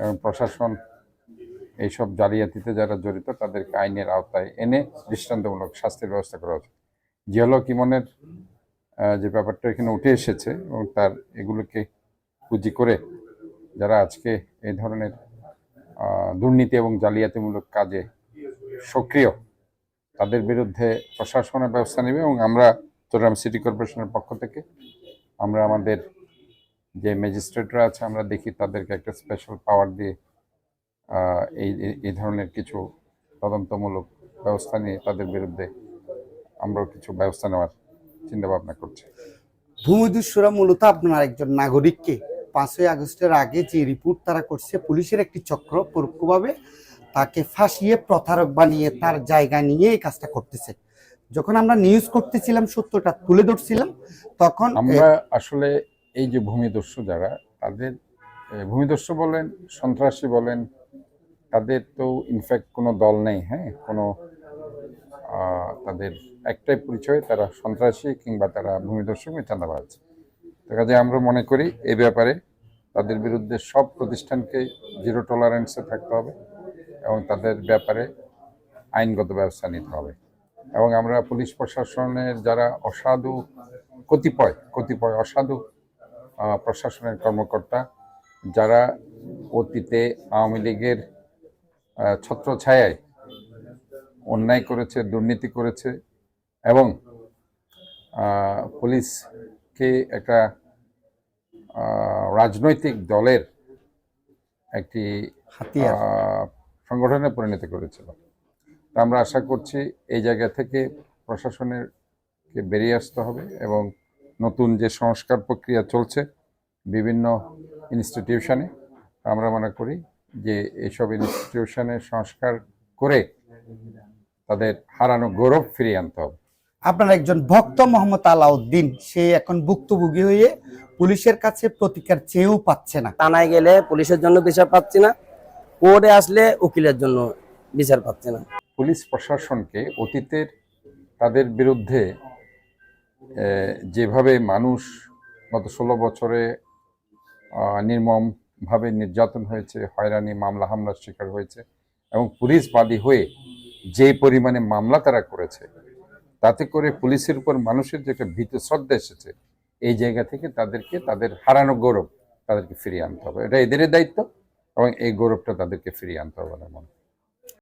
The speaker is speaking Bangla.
এবং প্রশাসন এইসব জালিয়াতিতে যারা জড়িত, তাদেরকে আইনের আওতায় এনে দৃষ্টান্তমূলক শাস্তির ব্যবস্থা করা উচিত। জিয়ালক ইমনের যে ব্যাপারটা এখানে উঠে এসেছে এবং তার এগুলোকে পুঁজি করে যারা আজকে এই ধরনের দুর্নীতি এবং জালিয়াতিমূলক কাজে সক্রিয়, তাদের বিরুদ্ধে প্রশাসনের ব্যবস্থা নেবে এবং আমরা চট্টগ্রাম সিটি কর্পোরেশনের পক্ষ থেকে আমরা আমাদের যে ম্যাজিস্ট্রেটরা আছে আমরা দেখি তাদেরকে একটা স্পেশাল পাওয়ার দিয়ে এই এই- ধরনের কিছু তদন্তমূলক ব্যবস্থা নিয়ে তাদের বিরুদ্ধে আমরাও কিছু ব্যবস্থা নেওয়ার চিন্তা ভাবনা করছি। ভূমিদস্যুরা মূলত আপনার একজন নাগরিককে পাঁচই আগস্টের আগে যে রিপোর্ট তারা করছে পুলিশের একটি চক্র পরোক্ষভাবে তাকে ফাঁসিয়ে প্রতারক বানিয়ে তার জায়গা নিয়ে এই কাজটা করতেছে। যখন আমরা নিউজ করতেছিলাম সত্যটা তুলে ধরছিলাম তখন আমরা আসলে এই যে ভূমিদস্যু যারা, তাদের ভূমিদস্যু বলেন, সন্ত্রাসী বলেন, তাদের তো ইনফ্যাক্ট কোনো দল নেই হ্যাঁ? কোনো তাদের একটাই পরিচয়, তারা সন্ত্রাসী কিংবা তারা ভূমিদস্যু কিংবা চাঁদাবাজ। তো কাজে আমরা মনে করি এই ব্যাপারে তাদের বিরুদ্ধে সব প্রতিষ্ঠানকে জিরো টলারেন্সে থাকতে হবে এবং তাদের ব্যাপারে আইনগত ব্যবস্থা নিতে হবে। এবং আমরা পুলিশ প্রশাসনের যারা অসাধু, কতিপয় কতিপয় অসাধু প্রশাসনের কর্মকর্তা যারা অতীতে আওয়ামী লীগের ছত্রছায়ায় অন্যায় করেছে দুর্নীতি করেছে এবং পুলিশকে একটা রাজনৈতিক দলের একটি সংগঠনে পরিণত করেছিল। তা আমরা আশা করছি এই জায়গা থেকে প্রশাসনের কে বেরিয়ে আসতে হবে এবং নতুন যে সংস্কার প্রক্রিয়া চলছে বিভিন্ন ইনস্টিটিউশনে আমরা মনে করি যে এইসব ইনস্টিটিউশনে সংস্কার করে তাদের হারানো গৌরব ফিরিয়ে আনতে হবে। আপনার একজন ভক্ত মোহাম্মদ আলাউদ্দিন সে এখন ভুক্তভোগী হয়ে পুলিশের কাছে প্রতিকার চেয়েও পাচ্ছে না। থানায় গেলে পুলিশের জন্য বিচার পাচ্ছি না কোর্টে আসলে উকিলের জন্য বিচার পাচ্ছে না। পুলিশ প্রশাসনকে অতীতের তাদের বিরুদ্ধে যেভাবে মানুষ গত ষোলো বছরে নির্মমভাবে নির্যাতন হয়েছে, হয়রানি, মামলা, হামলার শিকার হয়েছে এবং পুলিশ বাদী হয়ে যে পরিমাণে মামলা তারা করেছে, তাতে করে পুলিশের উপর মানুষের যে একটা ভীত শ্রদ্ধা এসেছে, এই জায়গা থেকে তাদেরকে, তাদের হারানো গৌরব তাদেরকে ফিরিয়ে আনতে হবে এটা এদেরই দায়িত্ব এবং এই গৌরবটা তাদেরকে ফিরিয়ে আনতে হবে মনে।